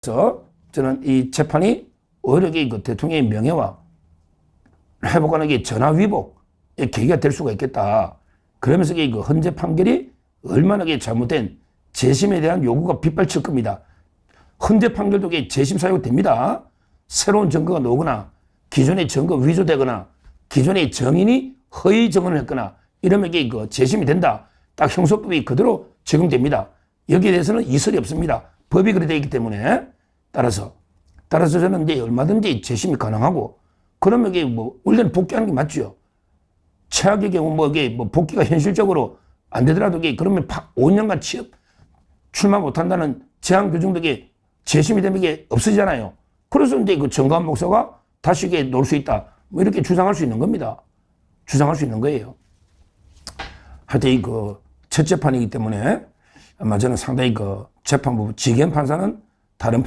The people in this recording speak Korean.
그래서 저는 이 재판이 오히려 이그 대통령의 명예와 회복하는 게 전화 위복의 계기가 될 수가 있겠다. 그러면서 이그 헌재 판결이 얼마나 잘못된 재심에 대한 요구가 빗발칠 겁니다. 헌재 판결도 재심 사유가 됩니다. 새로운 증거가 나오거나 기존의 증거 위조되거나 기존의 정인이 허위 증언을 했거나 이러면 그 재심이 된다. 딱 형소법이 그대로 적용됩니다. 여기에 대해서는 이설이 없습니다. 법이 그렇게 되어 있기 때문에 따라서 따라서 저는 이제 얼마든지 재심이 가능하고 그러면 이게 뭐 원래는 복귀하는 게 맞죠. 최악의 경우 뭐 이게 뭐 복귀가 현실적으로 안 되더라도 이게 그러면 5년간 취업 출마 못 한다는 제한 규정도 이게 재심이 되면 이게 없어지잖아요. 그래서 이제 그 정관 목사가 다시 이게 놀 수 있다. 뭐 이렇게 주장할 수 있는 겁니다. 주장할 수 있는 거예요. 하여튼 이그첫 재판이기 때문에 아마 저는 상당히 그 재판부 지견 판사는 다른 판